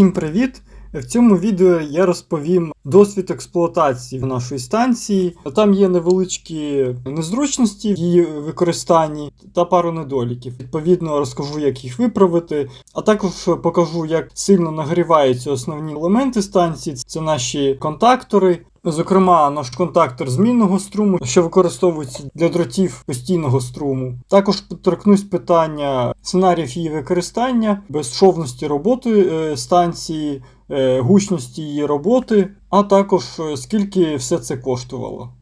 Всім привіт! В цьому відео я розповім досвід експлуатації нашої станції. Там є невеличкі незручності в її використанні та пару недоліків. Відповідно, розкажу, як їх виправити, а також покажу, як сильно нагріваються основні елементи станції. Це наші контактори. Зокрема, наш контактор змінного струму, що використовується для дротів постійного струму. Також торкнусь питання сценаріїв її використання, безшовності роботи е, станції, е, гучності її роботи, а також е, скільки все це коштувало.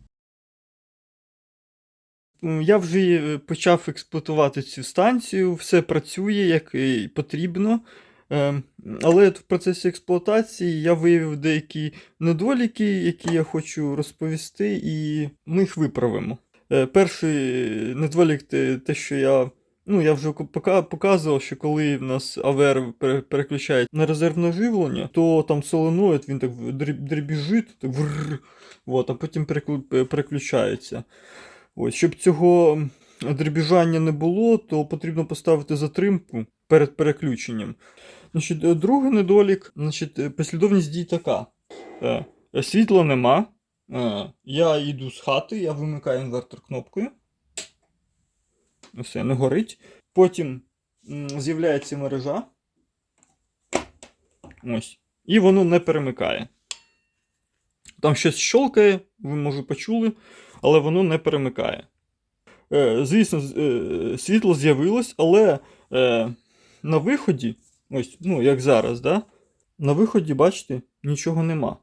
Я вже почав експлуатувати цю станцію, все працює як і потрібно. Ем, Але в процесі експлуатації я виявив деякі недоліки, які я хочу розповісти, і ми їх виправимо. Е, Перший недолік те, що я. Ну, я вже показував, що коли в нас АВР пере- переключає на резервне живлення, то там соленоїд він так дребіжить, так врррр, от, а потім переключається. Ось, щоб цього дребіжання не було, то потрібно поставити затримку перед переключенням. Значить, е, другий недолік, значить, е, послідовність дій така. Е, Світла нема. Я йду з хати, я вимикаю інвертор кнопкою. Все, не горить. Потім з'являється мережа. Ось. І воно не перемикає. Там щось щолкає, ви може почули, але воно не перемикає. Звісно, світло з'явилось, але на виході, ось, ну, як зараз, да? на виході, бачите, нічого нема.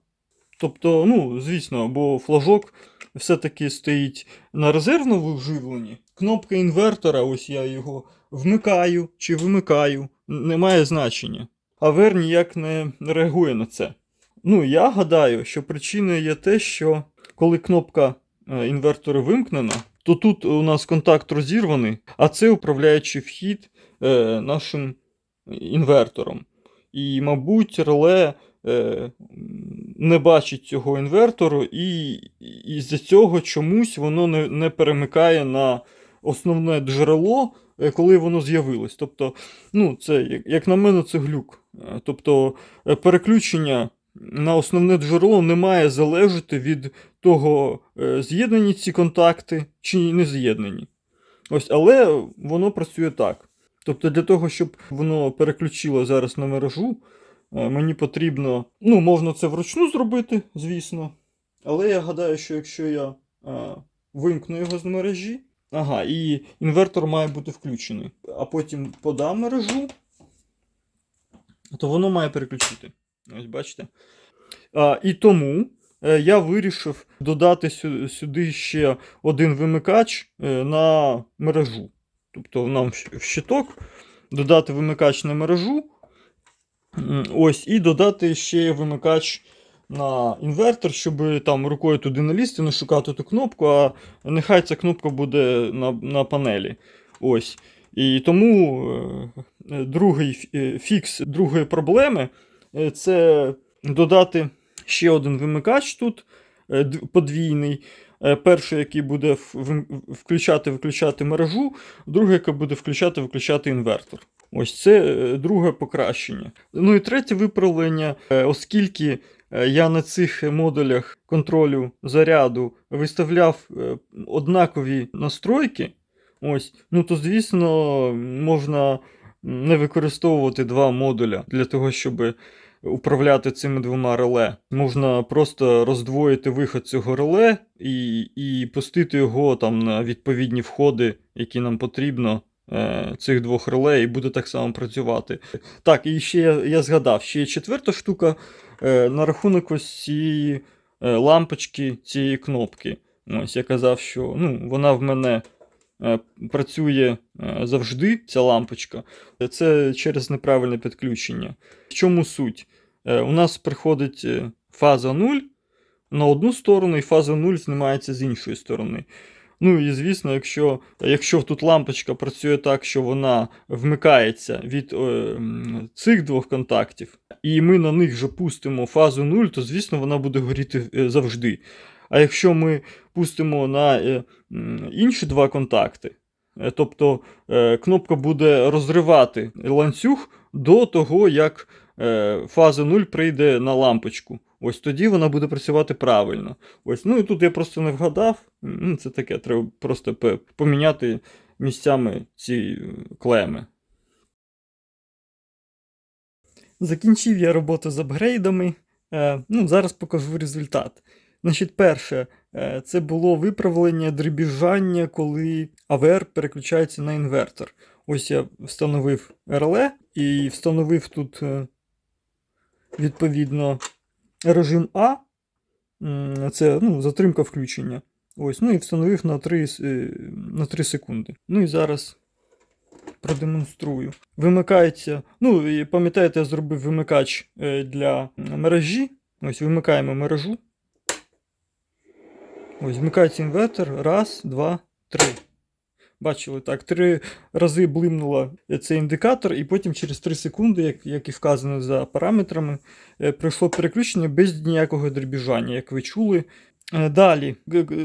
Тобто, ну, звісно, бо флажок все-таки стоїть на резервному вживленні. Кнопка інвертора, ось я його вмикаю чи вимикаю, не має значення. Авер ніяк не реагує на це. Ну, я гадаю, що причиною є те, що коли кнопка е, інвертора вимкнена, то тут у нас контакт розірваний, а це управляючий вхід е, нашим інвертором. І, мабуть, реле е, не бачить цього інвертору, і, і з-за цього чомусь воно не, не перемикає на основне джерело, е, коли воно з'явилось. Тобто, ну, це, як, на мене, це глюк. Е, Тобто, е, переключення на основне джерело не має залежати від того, з'єднані ці контакти чи не з'єднані. Ось, але воно працює так. Тобто, для того, щоб воно переключило зараз на мережу, е, мені потрібно. Ну, можна це вручну зробити, звісно. Але я гадаю, що якщо я е, вимкну його з мережі, ага, і інвертор має бути включений, а потім подам мережу, то воно має переключити. Ось бачите. А, і тому е, я вирішив додати сюди ще один вимикач на мережу. Тобто нам в щиток додати вимикач на мережу. Ось, і додати ще вимикач на інвертор, щоб там рукою туди не лізти, не шукати ту кнопку, а нехай ця кнопка буде на, на панелі. Ось. І тому е, другий е, фікс другої проблеми е, це додати ще один вимикач тут подвійний. Е, Перший, який буде включати-виключати мережу, другий, який буде включати-виключати інвертор. Ось це е, друге покращення. Ну і третє виправлення, е, оскільки я на цих модулях контролю заряду виставляв однакові настройки, ось, ну то звісно, можна не використовувати два модуля для того, щоб управляти цими двома реле. Можна просто роздвоїти виход цього реле і, і пустити його там на відповідні входи, які нам потрібно. е, Цих двох реле і буде так само працювати. Так, і ще я, я згадав, ще є четверта штука е, на рахунок ось цієї е, лампочки, цієї кнопки. Ось я казав, що ну, вона в мене е, працює е, завжди, ця лампочка. Це через неправильне підключення. В чому суть? Е, У нас приходить е, фаза 0 на одну сторону, і фаза 0 знімається з іншої сторони. Ну і звісно, якщо, якщо тут лампочка працює так, що вона вмикається від е, цих двох контактів, і ми на них же пустимо фазу 0, то звісно вона буде горіти е, завжди. А якщо ми пустимо на е, інші два контакти, е, тобто е, кнопка буде розривати ланцюг до того, як фаза 0 прийде на лампочку. Ось тоді вона буде працювати правильно. Ось, ну і тут я просто не вгадав. Ну, це таке, треба просто поміняти місцями ці е, клеми. Закінчив я роботу з апгрейдами. Е, ну, зараз покажу результат. Значить, перше, е, це було виправлення дребіжання, коли АВР переключається на інвертор. Ось я встановив RLE і встановив тут е, відповідно режим А. Це ну, затримка включення. Ось, ну і встановив на 3, е, на 3 секунди. Ну і зараз продемонструю. Вимикається. Ну, і пам'ятаєте, я зробив вимикач е, для мережі. Ось вимикаємо мережу. Ось вмикається інвертор. Раз, два, три. Бачили так, три рази блимнуло цей індикатор, і потім через 3 секунди, як, як і вказано за параметрами, е, пройшло переключення без ніякого дребіжання, як ви чули. Е, Далі,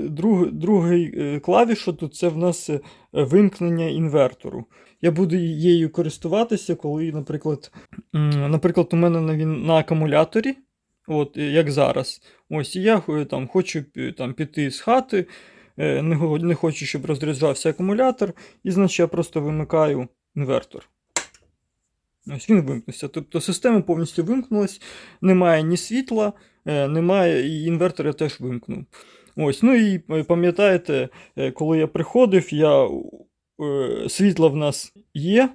друг, другий е, клавіша тут це в нас е, вимкнення інвертору. Я буду її користуватися, коли, наприклад, наприклад, у мене на, на акумуляторі, от е, як зараз. Ось і я е, там, хочу е, там, піти з хати, е, не, хочу, щоб розряджався акумулятор, і значить я просто вимикаю інвертор. Ось він вимкнувся. Тобто система повністю вимкнулась, немає ні світла, е, немає, і інвертор я теж вимкнув. Ось, ну і е, пам'ятаєте, е, коли я приходив, я, е, світло в нас є,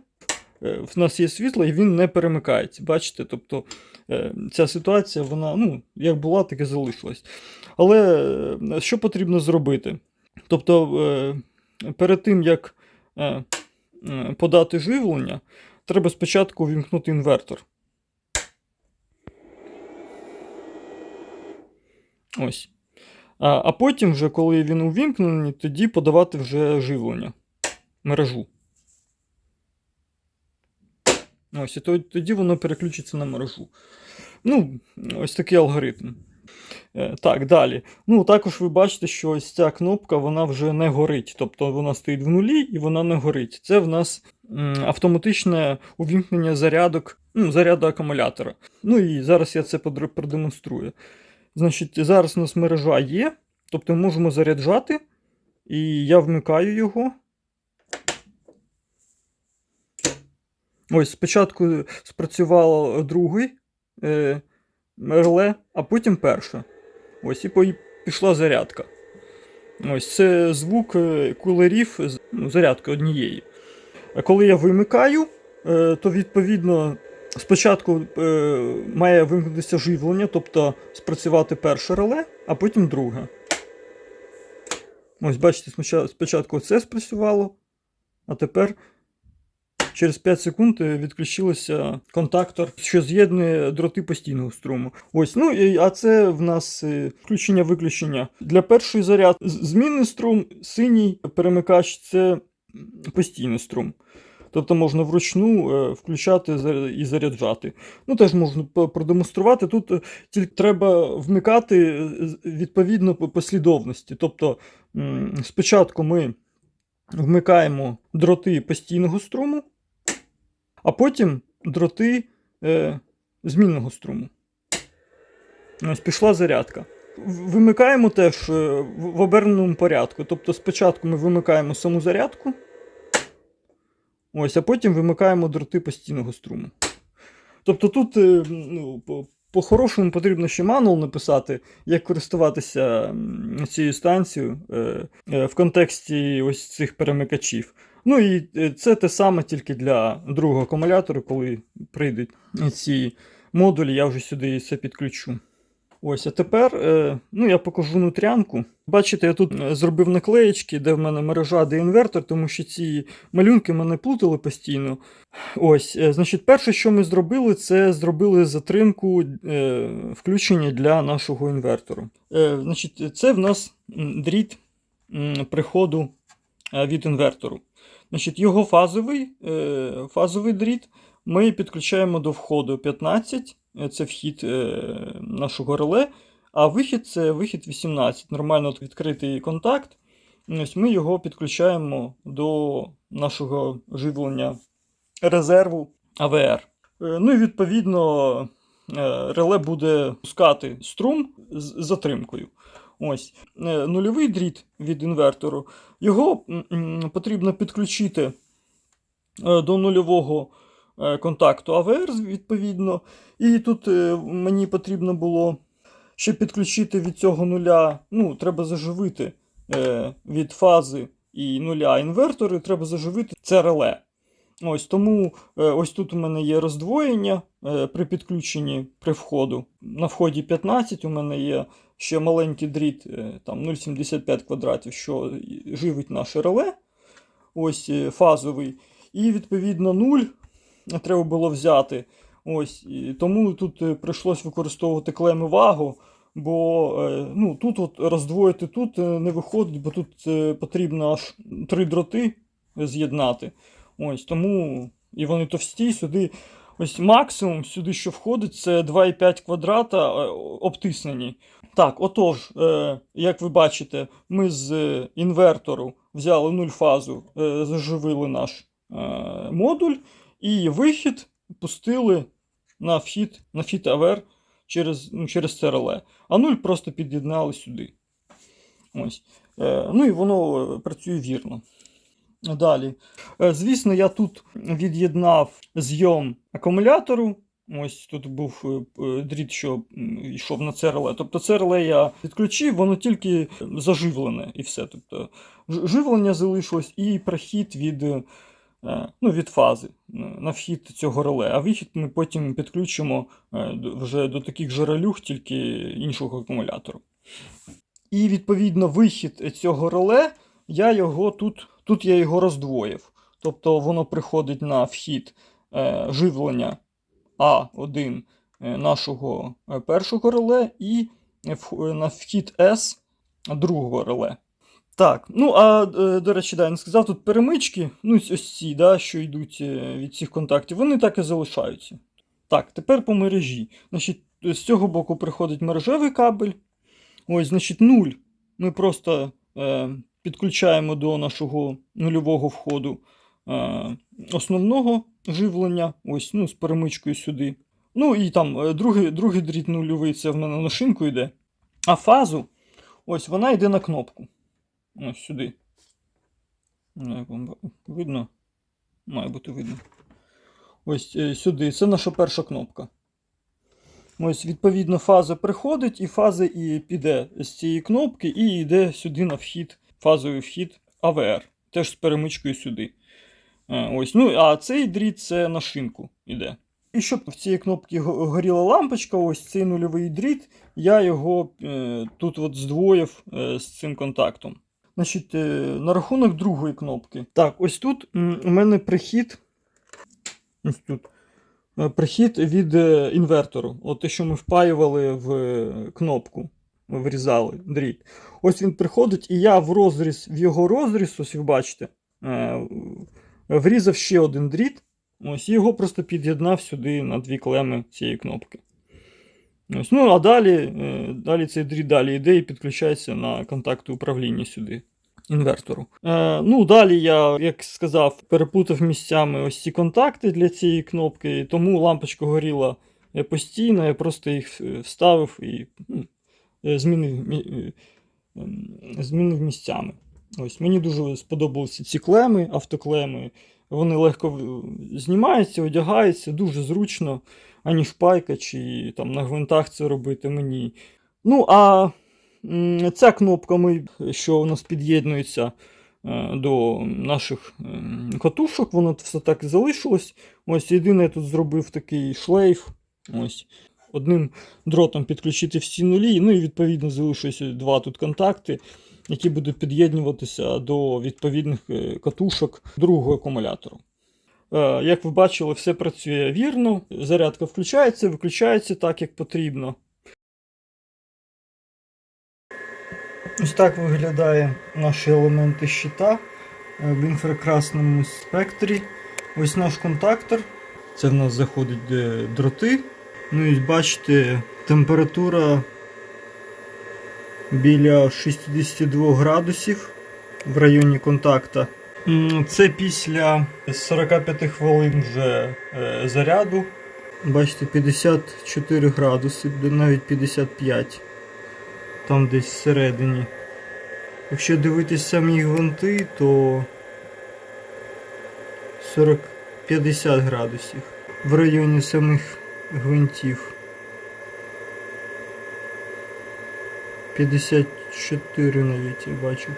е, в нас є світло, і він не перемикається. Бачите? Тобто е, ця ситуація, вона ну, як була, так і залишилась. Але е, що потрібно зробити? Тобто, е, перед тим, як е, е, подати живлення, треба спочатку вімкнути інвертор. Ось. А, потім, вже, коли він увімкнений, тоді подавати вже живлення мережу. Ось, і тоді воно переключиться на мережу. Ну, ось такий алгоритм. Е, Так, далі. Ну, також ви бачите, що ось ця кнопка вона вже не горить. Тобто вона стоїть в нулі і вона не горить. Це в нас автоматичне увімкнення зарядок, ну, заряду акумулятора. Ну і зараз я це продемонструю. Значить, зараз у нас мережа є, тобто ми можемо заряджати, і я вмикаю його. Ось спочатку спрацювало другий е, реле, а потім перше. Ось і пішла зарядка. Ось це звук е, кулерів ну, зарядки однієї. А коли я вимикаю, е, то відповідно спочатку е, має вимкнутися живлення, тобто спрацювати перше реле, а потім друге. Ось, бачите, спочатку це спрацювало, а тепер через 5 секунд е, відключилося контактор, що з'єднує дроти постійного струму. Ось, ну і- а це в нас е, включення-виключення. Для першої заряд змінний струм, синій перемикач це постійний струм. Тобто можна вручну е, включати і заряджати. Ну, теж можна продемонструвати. Тут тільки треба вмикати відповідно по послідовності. Тобто спочатку ми вмикаємо дроти постійного струму, а потім дроти е, змінного струму. Ось пішла зарядка. Вимикаємо теж е, в оберненому порядку. Тобто спочатку ми вимикаємо саму зарядку. Ось, а потім вимикаємо дроти постійного струму. Тобто тут е, ну, по- по-хорошому потрібно ще мануал написати, як користуватися цією станцією е, в контексті ось цих перемикачів. Ну і е, це те саме тільки для другого акумулятора, коли прийдуть ці модулі, я вже сюди все підключу. Ось, а тепер е, ну, я покажу нутрянку. Бачите, я тут е, зробив наклеєчки, де в мене мережа, де інвертор, тому що ці малюнки мене плутали постійно. Ось, значить, перше, що ми зробили, це зробили затримку е, включення для нашого інвертору. Е, значить, це в нас дріт приходу від інвертору. Значить, його фазовий, е, фазовий дріт ми підключаємо до входу 15, е, це вхід е, нашого реле, а вихід це вихід 18. Нормально відкритий контакт. Ось ми його підключаємо до нашого живлення резерву АВР. Ну і відповідно реле буде пускати струм з затримкою. Ось Е, нульовий дріт від інвертору. Його потрібно підключити е, до нульового е, контакту АВР, відповідно. І тут мені потрібно було ще підключити від цього нуля. Ну, треба заживити від фази і нуля інвертори, треба заживити це реле. Ось тому е, ось тут у мене є роздвоєння е, при підключенні при входу. На вході 15 у мене є ще маленький дріт, е, там 0,75 квадратів, що живить наше реле. Ось фазовий. І відповідно 0 треба було взяти. Ось, і тому тут прийшлось використовувати клеми вагу, бо ну, тут от роздвоїти тут не виходить, бо тут потрібно аж три дроти з'єднати. Ось тому і вони товсті сюди. Ось максимум сюди, що входить, це 2,5 квадрата е, обтиснені. Так, отож, е, як ви бачите, ми з інвертору взяли нуль фазу, е, заживили наш е, модуль, і вихід пустили на вхід, на вхід АВР через, ну, через реле. А нуль просто під'єднали сюди. Ось. Е, ну і воно е, працює вірно. Далі. Е, Звісно, я тут від'єднав зйом акумулятору. Ось тут був е, е, дріт, що йшов на це реле. Тобто це реле я відключив, воно тільки заживлене і все. Тобто живлення залишилось і прохід від, ну, від фази на вхід цього реле. А вихід ми потім підключимо вже до таких жерелюх, тільки іншого акумулятору. І відповідно вихід цього реле я його тут, тут я його роздвоїв. Тобто воно приходить на вхід е, живлення А1 е, нашого е, першого реле і е, на вхід С другого реле. Так, ну а до речі, да, не сказав, тут перемички, ну ось- ці, да, що йдуть від цих контактів, вони так і залишаються. Так, тепер по мережі. Значить, з цього боку приходить мережевий кабель. Ось, значить, 0 ми просто е, підключаємо до нашого нульового входу е, основного живлення, ось, ну, з перемичкою сюди. Ну і там е, другий, другий дріт нульовий, це в мене на шинку йде. А фазу, ось вона йде на кнопку. Ось сюди. Ну, як вам видно? Має бути видно. Ось е, сюди. Це наша перша кнопка. Ось, відповідно, фаза приходить, і фаза і піде з цієї кнопки, і йде сюди на вхід, фазовий вхід АВР. Теж з перемичкою сюди. Е, Ось. Ну, а цей дріт це на шинку йде. І щоб в цій кнопці горіла лампочка, ось цей нульовий дріт, я його е, тут от здвоїв е, з цим контактом. Значить, е, на рахунок другої кнопки. Так, ось тут у мене прихід. Ось тут. Е, Прихід від е, інвертору. От те, що ми впаювали в кнопку, врізали дріт. Ось він приходить, і я в розріз, в його розріз, ось ви бачите, е, врізав ще один дріт. Ось і його просто під'єднав сюди на дві клеми цієї кнопки. Ось, ну, а далі, е, далі цей дріт далі йде і підключається на контакти управління сюди. Інвертору. Е, ну, далі я, як сказав, перепутав місцями ось ці контакти для цієї кнопки, тому лампочка горіла е, постійно, я просто їх вставив і ну, змінив, мі- е, ем, змінив місцями. Ось, мені дуже сподобалися ці клеми, автоклеми. Вони легко знімаються, одягаються, дуже зручно, ані шпайка чи там на гвинтах це робити мені. Ну, а ця кнопка, ми, що у нас під'єднується е, до наших ем, катушок, воно все так і залишилось. Ось єдине, я тут зробив такий шлейф. Ось. Одним дротом підключити всі нулі, ну і відповідно залишилося два тут контакти, які будуть під'єднуватися до відповідних е, катушок другого акумулятору. Е, Як ви бачили, все працює вірно. Зарядка включається, виключається так, як потрібно. Ось так виглядає наші елементи щита е, в інфракрасному спектрі. Ось наш контактор. Це в нас заходить дроти. Ну і бачите, температура біля 62 градусів в районі контакта. Це після 45 хвилин вже е, заряду Бачите, 54 градуси, навіть 55. Там десь всередині. Якщо дивитись самі гвинти, то 40 50 градусів в районі самих гвинтів. 54 навіть я бачив.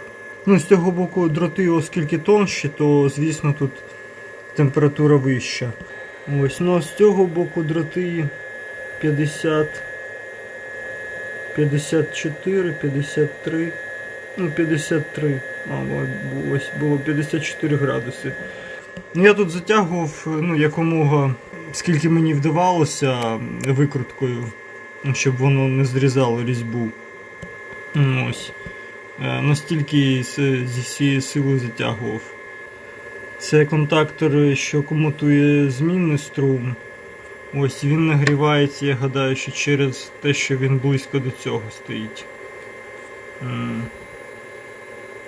Ну, з цього боку дроти, оскільки тонші, то звісно тут температура вища. Ось, ну а з цього боку дроти 50, 54, 53, ну 53, а ось було 54 градуси. Ну, я тут затягував ну, якомога, скільки мені вдавалося викруткою, щоб воно не зрізало різьбу. Ось. Е, Настільки зі всієї сили затягував. Це контактор, що комутує змінний струм. Ось він нагрівається, я гадаю, що через те, що він близько до цього стоїть.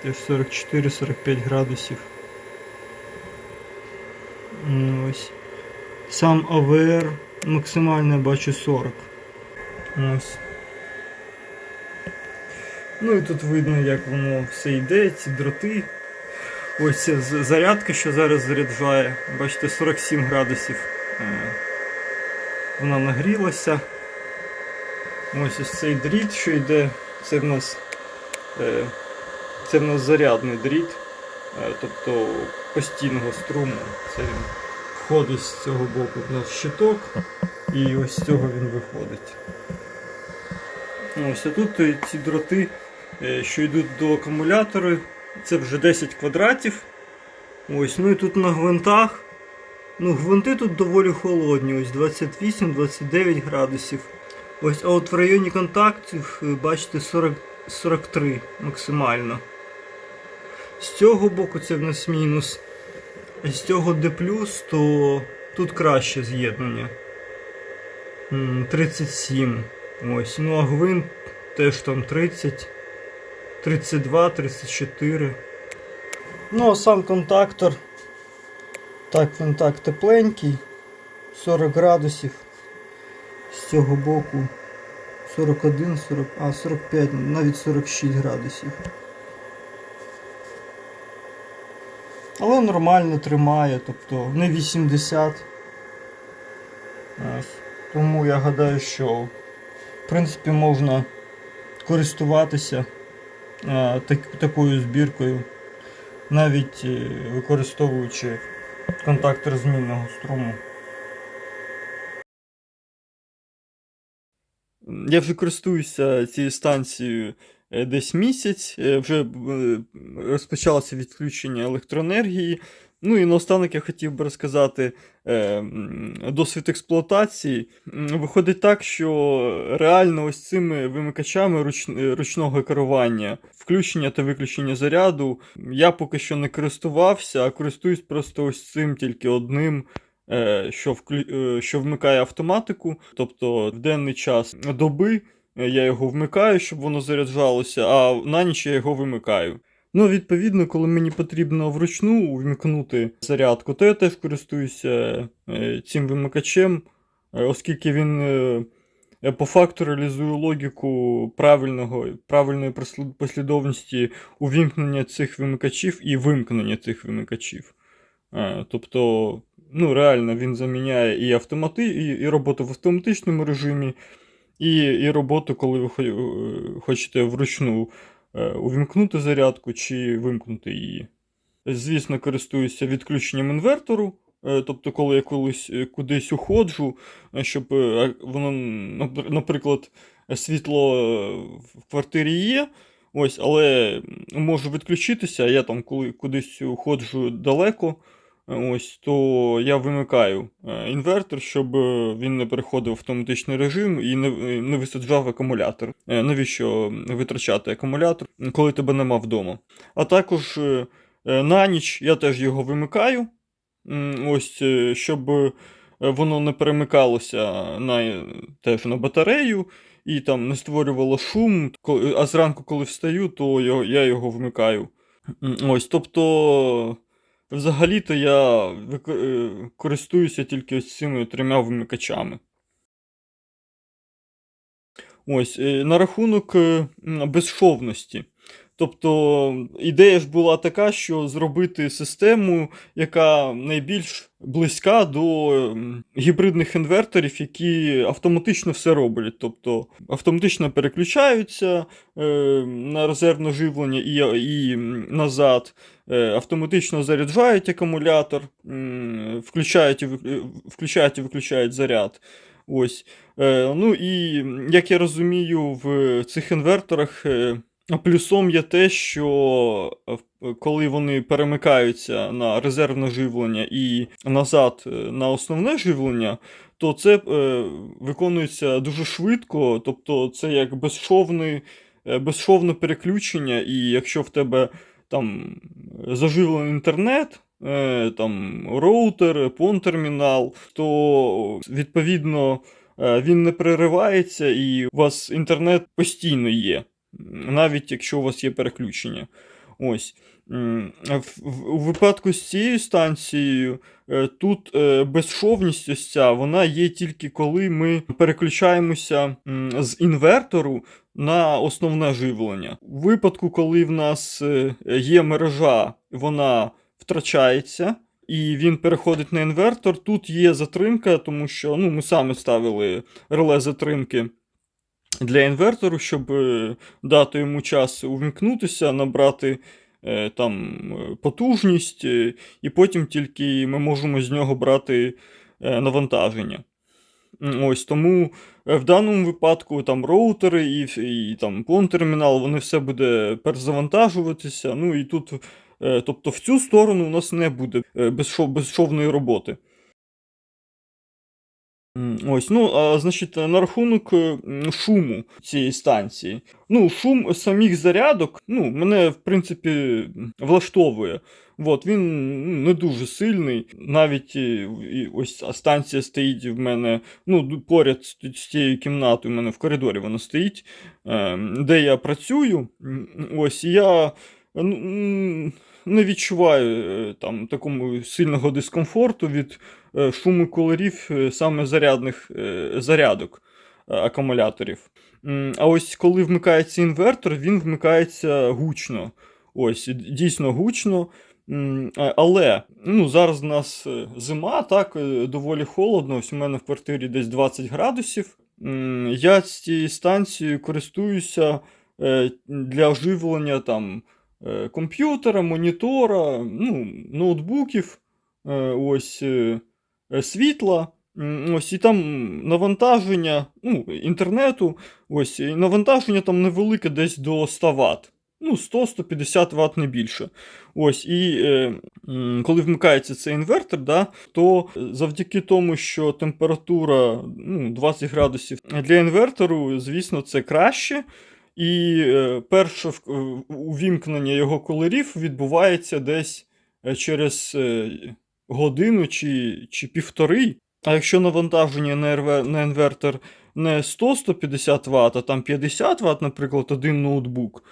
Теж 44-45 градусів. Ось. Сам АВР максимально бачу 40. Ось. Ну і тут видно, як воно все йде, ці дроти. Ось ця зарядка, що зараз заряджає. Бачите, 47 градусів. Е, Вона нагрілася. Ось ось цей дріт, що йде, це в нас, е, це в нас зарядний дріт, е, тобто постійного струму. Це він входить з цього боку в наш щиток, і ось з цього він виходить. Ось а тут е, ці дроти, е, що йдуть до акумулятора, це вже 10 квадратів. Ось, ну і тут на гвинтах. Ну, гвинти тут доволі холодні, ось 28-29 градусів. Ось, а от в районі контактів, е, бачите, 40, 43 максимально. З цього боку це в нас мінус. З цього плюс, то тут краще з'єднання. 37. Ось. Ну а гвинт теж там 30, 32, 34. Ну, а сам контактор. Так, він так тепленький. 40 градусів. З цього боку 41, 40, а 45, навіть 46 градусів. Але нормально тримає, тобто не 80. Тому я гадаю, що в принципі можна користуватися е, так, такою збіркою, навіть е, використовуючи контактор змінного струму. Я вже користуюся цією станцією е, десь місяць, е, вже е, розпочалося відключення електроенергії. Ну і наостанок я хотів би розказати е, досвід експлуатації. Виходить так, що реально ось цими вимикачами руч- ручного керування, включення та виключення заряду, я поки що не користувався, а користуюсь просто ось цим тільки одним. е, Що, вклю... е, що вмикає автоматику, тобто в денний час доби е, я його вмикаю, щоб воно заряджалося, а на ніч я його вимикаю. Ну, відповідно, коли мені потрібно вручну вмикнути зарядку, то я теж користуюся е, цим вимикачем, е, оскільки він е, е, по факту реалізує логіку правильного, правильної послідовності увімкнення цих вимикачів і вимкнення цих вимикачів. Е, Тобто, ну, реально він заміняє і автомати, і роботу в автоматичному режимі, і, і роботу, коли ви е, хочете вручну е, увімкнути зарядку чи вимкнути її. Звісно, користуюся відключенням інвертору. е, Тобто, коли я колись кудись уходжу, щоб воно, наприклад, світло в квартирі є, ось, але можу відключитися, я там коли кудись уходжу далеко, ось, то я вимикаю е, інвертор, щоб е, він не переходив в автоматичний режим і не, е, не висаджав акумулятор. Навіщо витрачати акумулятор, коли тебе нема вдома? А також на ніч я теж його вимикаю, ось, щоб воно не перемикалося на, теж на батарею і там не створювало шум. А зранку, коли встаю, то я, я його вмикаю. Ось, тобто взагалі-то я е, користуюся тільки ось цими трьома вимикачами. Ось, е, на рахунок е, безшовності. Тобто ідея ж була така, що зробити систему, яка найбільш близька до гібридних інверторів, які автоматично все роблять. Тобто автоматично переключаються е, на резервне живлення і, і назад, е, автоматично заряджають акумулятор, м, включають і, включають і виключають заряд. Ось. Е, ну і як я розумію, в цих інверторах е, плюсом є те, що е, коли вони перемикаються на резервне живлення і назад на основне живлення, то це виконується дуже швидко, тобто це як безшовне, безшовне переключення, і якщо в тебе там заживлений інтернет, там роутер, PON-термінал, то відповідно е, він не переривається і у вас інтернет постійно є, навіть якщо у вас є переключення. Ось. У випадку з цією станцією е, тут е, безшовність ось ця, вона є тільки коли ми переключаємося з інвертору на основне живлення. У випадку, коли в нас е, є мережа, вона втрачається. І він переходить на інвертор. Тут є затримка, тому що ну, ми самі ставили реле затримки для інвертору, щоб е, дати йому час увімкнутися, набрати е, там е, потужність, і потім тільки ми можемо з нього брати навантаження. Ось тому в даному випадку там роутери і, і там PON-термінал, вони все буде перезавантажуватися. Ну і тут, тобто в цю сторону у нас не буде е, безшовної роботи. Ось, ну, а, значить, на рахунок е, шуму цієї станції. Ну, шум самих зарядок, ну, мене, в принципі, влаштовує. От, він ну, не дуже сильний. Навіть е, і ось станція стоїть в мене, ну, поряд з, цією кімнатою, в мене в коридорі вона стоїть, е, де я працюю. Ось, я ну, не відчуваю е, там такому сильного дискомфорту від е, шуму кулерів е, саме зарядних зарядок акумуляторів. А ось коли вмикається інвертор, він вмикається гучно. Ось, дійсно гучно. Але ну, зараз у нас зима, так, доволі холодно. Ось у мене в квартирі десь 20 градусів. Я з цією станцією користуюся для оживлення там, комп'ютера, монітора, ну, ноутбуків. Е, Ось е, е, світла. Ось і там навантаження ну, інтернету, ось і навантаження там невелике десь до 100 Вт. Ну, 100-150 Вт не більше. Ось, і е, коли вмикається цей інвертор, да, то завдяки тому, що температура ну, 20 градусів для інвертору, звісно, це краще. І е, перше е, увімкнення його кулерів відбувається десь е, через годину чи, чи півтори. А якщо навантаження на, інвертор не 100-150 Вт, а там 50 Вт, наприклад, один ноутбук,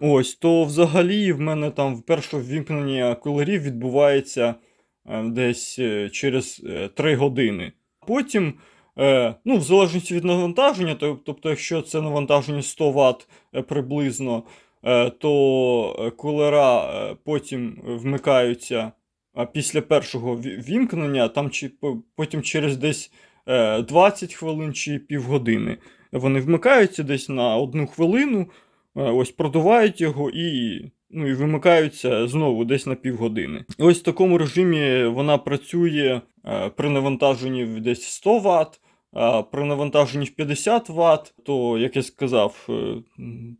ось, то взагалі в мене там перше ввімкнення кулерів відбувається десь через е, 3 години. Потім, ну, в залежності від навантаження, то- тобто, якщо це навантаження 100 Вт е, приблизно, е, то е, кулера е, потім вмикаються після першого вімкнення, там чи потім через десь е, 20 хвилин чи півгодини. Вони вмикаються десь на одну хвилину, е, ось продувають його і, ну, і вимикаються знову десь на півгодини. Ось в такому режимі вона працює е, при навантаженні десь 100 Вт. А при навантаженні в 50 Вт, то, як я сказав,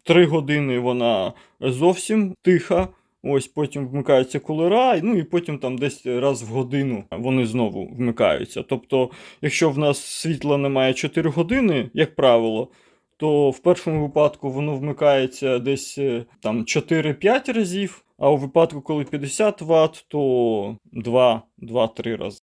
3 години вона зовсім тиха. Ось потім вмикаються кулера, ну і потім там десь раз в годину вони знову вмикаються. Тобто, якщо в нас світла немає 4 години, як правило, то в першому випадку воно вмикається десь е, там 4-5 разів, а у випадку, коли 50 Вт, то 2-3 рази.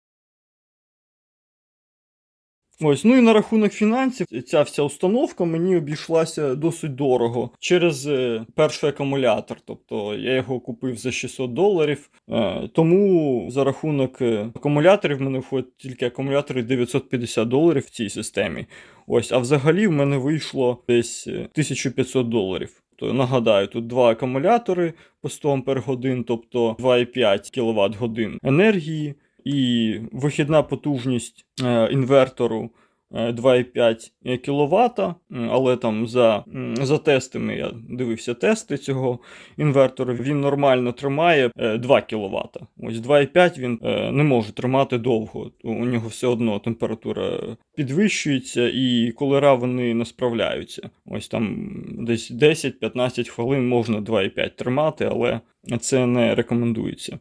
Ось, ну і на рахунок фінансів, ця вся установка мені обійшлася досить дорого через е, перший акумулятор. Тобто я його купив за 600 доларів. Е, тому за рахунок е, акумуляторів в мене входять тільки акумулятори 950 доларів в цій системі. Ось, а взагалі в мене вийшло десь е, 1500 доларів. То нагадаю, тут два акумулятори по 100 Ампер годин, тобто 2,5 кВт годин енергії, і вихідна потужність е, інвертору е, 2,5 кВт, але там за, за тестами я дивився тести цього інвертору. Він нормально тримає е, 2 кВт. Ось 2,5 він е, не може тримати довго. У нього все одно температура підвищується, і колера вони не справляються. Ось там десь 10-15 хвилин можна 2,5 тримати, але це не рекомендується.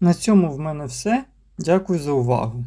На цьому в мене все. Дякую за увагу.